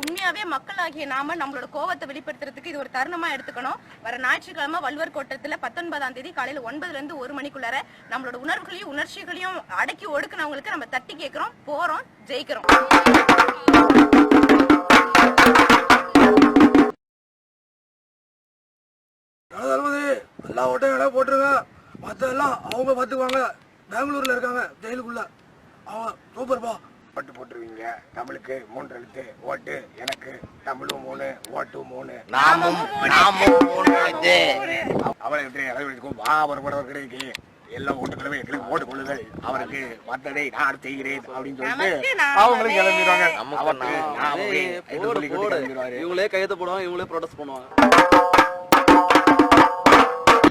உண்மையாவே மக்களாகிய நாம நம்மளோட கோவத்தை வெளிப்படுத்துறதுக்கு இது ஒரு தருணமா எடுத்துக்கணும். வர ஞாயிற்றுக்கிழமை வள்ளுவர் கோட்டத்துல பத்தொன்பதாம் தேதி காலையில ஒன்பதுல இருந்து ஒரு மணிக்குள்ளார நம்மளோட உணர்வுகளையும் உணர்ச்சிகளையும் அடக்கி ஒடுக்கினவங்களுக்கு நம்ம தட்டி கேட்கிறோம் போறோம் ஜெயிக்கிறோம். எல்லா ஓட்டையும் இடம் போட்டுருங்க. மற்றெல்லாம் அவங்க பார்த்துக்குவாங்க. பெங்களூர்ல இருக்காங்க ஜெயிலுக்குள்ள. அவங்க சூப்பர்ப்பா ஓட்டு போட்டுருவீங்க. தமிழுக்கு மூன்று எழுத்து. ஓட்டு எனக்கு தமிழும் மூணு ஓட்டும் மூணு. நாமும் நாமும் அவரை விட்டு அளவிற்கும் வா அவர் கூட கிடைக்கு எல்லா ஓட்டுகளுமே எங்களுக்கு ஓட்டு கொள்ளுங்கள். அவருக்கு மற்றதை நான் செய்கிறேன் அப்படின்னு சொல்லிட்டு. அவங்களும் கிளம்பிடுவாங்க. இவங்களே கையெழுத்து போடுவாங்க இவங்களே ப்ரொடெஸ்ட் பண்ணுவாங்க.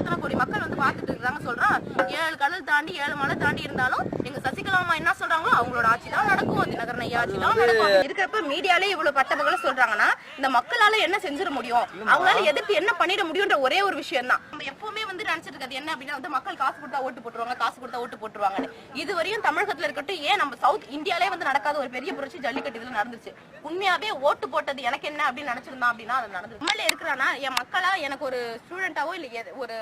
எத்தனை கோடி மக்கள் வந்து பார்த்துட்டு இருக்காங்க சொல்றான் ஏழு கடல் தாண்டி ஏழு மலை தாண்டி இருந்தாலும் எங்க சசிகலா அம்மா என்ன சொல்றாங்களோ அவங்களோட ஆட்சி தான் நடக்கும். தினகரன் ஐயா ஆட்சி தான் நடக்கும். இருக்கிறப்ப மீடியாலே இவ்வளவு பட்டபகல சொல்றாங்கன்னா இந்த மக்களால என்ன செஞ்சிட முடியும்? அவங்களால எதிர்த்து என்ன பண்ணிட முடியும்ன்ற ஒரே ஒரு விஷயம் தான் நம்ம எப்பவுமே வந்து நினைச்சிட்டு இருக்கிறது என்ன அப்படின்னா வந்து மக்கள் காசு கொடுத்தா ஓட்டு போட்டுருவாங்க காசு கொடுத்தா ஓட்டு போட்டுருவாங்கன்னு. இதுவரையும் தமிழகத்துல இருக்கட்டும் ஏன் நம்ம சவுத் இந்தியாலே வந்து நடக்காத ஒரு பெரிய புரட்சி ஜல்லிக்கட்டு இதுல நடந்துச்சு. உண்மையாவே ஓட்டு போட்டது எனக்கு என்ன அப்படின்னு நினைச்சிருந்தான் அப்படின்னா அது நடந்தது. எம்எல்ஏ இருக்கிறானா? என் மக்களா எனக்கு ஒரு ஸ்டூடெண்டாவோ இல்ல ஒரு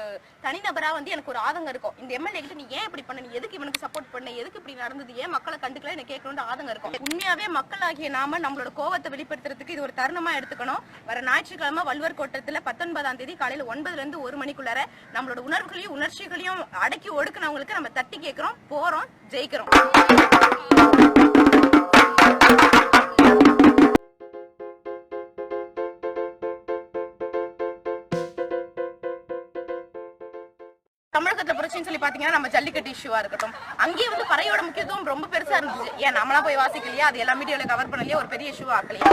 தனிநபரா வந்து எனக்கு ஒரு ஆதங்கம் இருக்கும். இந்த எம்எல்ஏ கிட்ட நீ ஏன் இப்படி பண்ண? நீ எதுக்கு இவனுக்கு சப்போர்ட் பண்ண? எதுக்கு இப்படி நடந்தது? ஏன் மக்களை கண்டுக்கல? எனக்கு கேட்கணும்னு ஆதங்கம் இருக்கும். உண்மையாவே மக்களாகிய நாம நம்மளோட கோவத்தை வெளிப்படுத்துறதுக்கு இது ஒரு தருணமா எடுத்துக்கணும். வர ஞாயிற்றுக்கிழமை வள்ளுவர் கோட்டத்துல பத்தொன்பதாம் தேதி காலையில ஒன்பதுல இருந்து ஒரு மணிக்குள்ளார நம்மளோட உணர்வுகளையும் உணர்ச்சிகளையும் அடக்கி ஒடுக்கினவங்களுக்கு நம்ம தட்டி கேட்கிறோம் போறோம் ஜெயிக்கிறோம். தமிழகத்துல பிரச்சனை சொல்லி பாத்தீங்கன்னா நம்ம ஜல்லிக்கட்டு இஷ்யூவா இருக்கட்டும். அங்கேயே வந்து பறையோட முக்கியத்துவம் ரொம்ப பெருசா இருந்துச்சு ஏன் நம்மளா போய் வாசிக்கலையா? அது எல்லா மீடியாவில கவர் பண்ணலையா? ஒரு பெரிய இஷ்யூ ஆக்கலையா?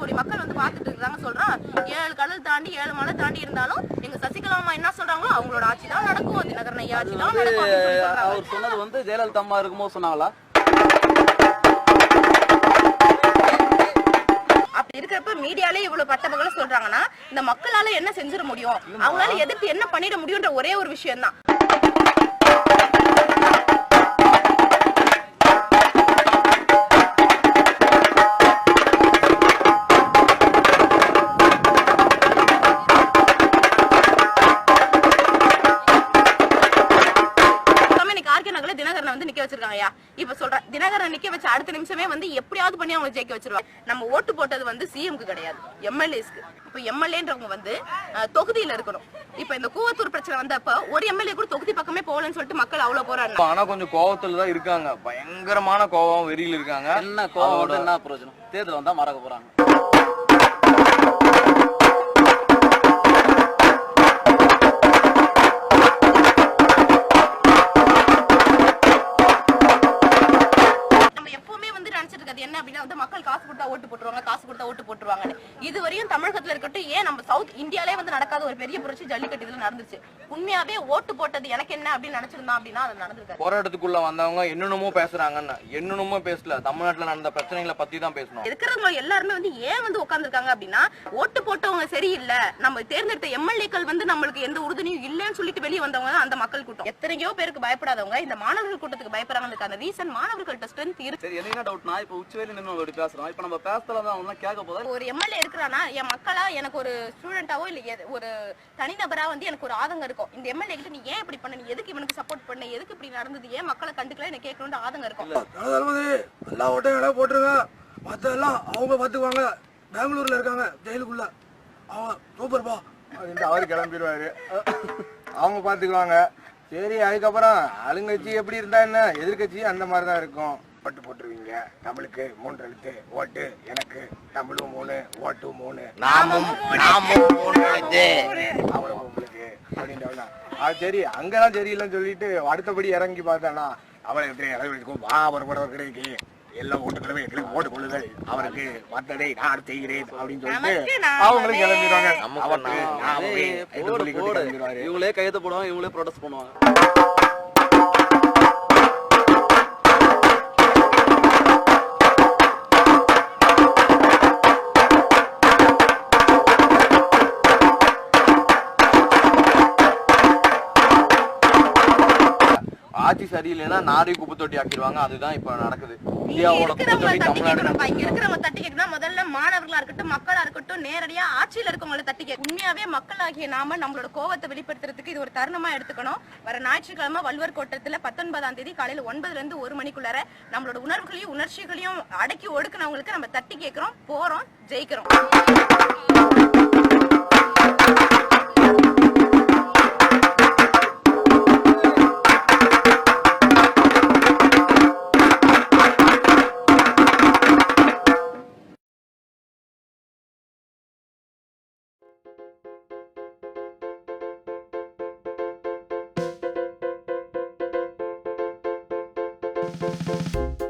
கோடி மக்கள் வந்து பாத்துட்டு இருக்காங்க சொல்றோம் ஏழு கடல் தாண்டி ஏழு மலை தாண்டி இருந்தாலும் எங்க சசிகலா அம்மா என்ன சொல்றாங்களோ அவங்களோட ஆட்சி தான் நடக்கும். தினகரன் ஐயா ஆட்சி தான் நடக்கும் அவர் சொன்னது வந்து ஜெயலலிதா அம்மா இருக்கும்போது சொன்னாங்களா? இருக்கிறப்ப மீடியாலே இவ்வளவு பட்டபகல சொல்றாங்கன்னா இந்த மக்களால என்ன செஞ்சிட முடியும்? அவங்களால எதிர்த்து என்ன பண்ணிட முடியும்ன்ற ஒரே ஒரு விஷயம் தான் நிக்க வச்சிருக்காங்கய்யா. இப்ப சொல்றேன் தினகரன் நிக்க வச்ச அடுத்த நிமிஷமே வந்து எப்படியாவது பண்ணி அவங்க ஜெயிக்க வச்சிருவாங்க. நம்ம ஓட்டு போட்டது வந்து சிஎம்க்கு கிடையாது. எம்எல்ஏஸ்க்கு இப்ப எம்எல்ஏன்றவங்க வந்து தொகுதியில இருக்கணும். இப்ப இந்த கூவத்தூர் பிரச்சனை வந்தப்ப ஒரு எம்எல்ஏ கூட தொகுதி பக்கமே போகலன்னு சொல்லிட்டு மக்கள் அவ்வளவு போறாங்க ஆனா கொஞ்சம் கோவத்துல தான் இருக்காங்க. பயங்கரமான கோவம் வெறியில இருக்காங்க. என்ன கோவம் என்ன பிரயோஜனம்? தேர்தல் வந்தா மறக்க போறாங்க. இருக்கிறது என்ன அப்படின்னா வந்து மக்கள் காசு கொடுத்தா ஓட்டு போட்டுருவாங்க காசு கொடுத்தா ஓட்டு போட்டுருவாங்க இதுவரையும் தமிழகத்துல இருக்கட்டும் ஏன் நம்ம சவுத் இந்தியாலே வந்து நடக்காத ஒரு பெரிய புரட்சி ஜல்லிக்கட்டு இதுல நடந்துச்சு? உண்மையாவே ஓட்டு போட்டது எனக்கு என்ன அப்படின்னு நினைச்சிருந்தான் அப்படின்னா அது நடந்திருக்காது. போராட்டத்துக்குள்ள வந்தவங்க என்னென்னமோ பேசுறாங்கன்னு. என்னென்னமோ பேசல. தமிழ்நாட்டுல நடந்த பிரச்சனைகளை பத்தி தான் பேசணும். இருக்கிறவங்க எல்லாருமே வந்து ஏன் வந்து உட்கார்ந்திருக்காங்க அப்படின்னா ஓட்டு போட்டவங்க சரியில்லை. நம்ம தேர்ந்தெடுத்த எம்எல்ஏக்கள் வந்து நம்மளுக்கு எந்த உறுதுணையும் இல்லைன்னு சொல்லிட்டு வெளியே வந்தவங்க அந்த மக்கள் கூட்டம். எத்தனையோ பேருக்கு பயப்படாதவங்க இந்த மாணவர்கள் கூட்டத்துக்கு பயப்படுறாங்க அந்த ரீசன் மாணவர்கள்ட்ட ஸ்ட்ரென்த் இருக்கு என்ன டவுட்னா இப்போ உச்சவேலி நின்று அப்படி பேசுறோம். இப்போ நம்ம பேசல தான் அவங்க கேட்க போதா? ஒரு எம்எல்ஏ இருக்கிறானா? என் மக்களா எனக்கு ஒரு ஸ்டூடெண்டாவோ இல்ல ஒரு தனிநபரா வந்து எனக்கு ஒரு ஆதங்கம் இருக்கும். இந்த எம்எல்ஏ கிட்ட நீ ஏன் இப்படி பண்ண? நீ எதுக்கு இவனுக்கு சப்போர்ட் பண்ண? எதுக்கு இப்படி நடந்தது? ஏன் மக்களை கண்டுக்கல? எனக்கு கேட்கணும்னு ஆதங்கம் இருக்கும். தளபதி எல்லா ஓட்டையும் போட்டுருங்க. மற்றெல்லாம் அவங்க பார்த்துக்குவாங்க. பெங்களூர்ல இருக்காங்க ஜெயிலுக்குள்ள. அவங்க சூப்பர்ப்பா அப்படின்ட்டு அவர் கிளம்பிடுவாரு. அவங்க பார்த்துக்குவாங்க. சரி அதுக்கப்புறம் ஆளுங்கட்சி எப்படி இருந்தா என்ன? எதிர்க்கட்சி அந்த மாதிரி தான் இருக்கும். ஓட்டு போட்டுருவீங்க. தமிழுக்கு மூன்று எழுத்து. ஓட்டு எனக்கு தமிழும் மூணு ஓட்டும் மூணு. நாமும் நாமும் அவ்வளவு உங்களுக்கு அப்படின்ட்டு அது சரி அங்கெல்லாம் சரியில்லைன்னு சொல்லிட்டு அடுத்தபடி இறங்கி பார்த்தானா அவளை எப்படி அளவிற்கும் வா அவர் கூட கிடைக்கு. எல்லா ஓட்டுகளுமே எங்களுக்கு ஓட்டு கொள்ளுதல் அவருக்கு மத்ததை நான் செய்கிறேன் அப்படின்னு சொல்லிட்டு போடு கிளம்பிடுவாரு. இவங்களே கையெழுத்து போடுவாங்க இவங்களே ப்ரொடெஸ்ட் பண்ணுவாங்க. ஆட்சி சரியில்லைன்னா நாடே குப்பை தொட்டி ஆக்கிடுவாங்க. அதுதான் இப்ப நடக்குது. இந்தியாவோட குப்பை தொட்டி தமிழ்நாடு. இங்க இருக்கிறவங்க தட்டி கேட்கணும் முதல்ல மாணவர்களா இருக்கட்டும் மக்களா இருக்கட்டும் நேரடியா ஆட்சியில இருக்கவங்கள தட்டி கேட்க உண்மையாவே மக்களாகிய நாம நம்மளோட கோவத்தை வெளிப்படுத்துறதுக்கு இது ஒரு தருணமா எடுத்துக்கணும். வர ஞாயிற்றுக்கிழமை வள்ளுவர் கோட்டத்துல பத்தொன்பதாம் தேதி காலையில ஒன்பதுல இருந்து ஒரு மணிக்குள்ளார நம்மளோட உணர்வுகளையும் உணர்ச்சிகளையும் அடக்கி ஒடுக்குனவங்களுக்கு நம்ம தட்டி கேட்கிறோம் போறோம் ஜெயிக்கிறோம். Música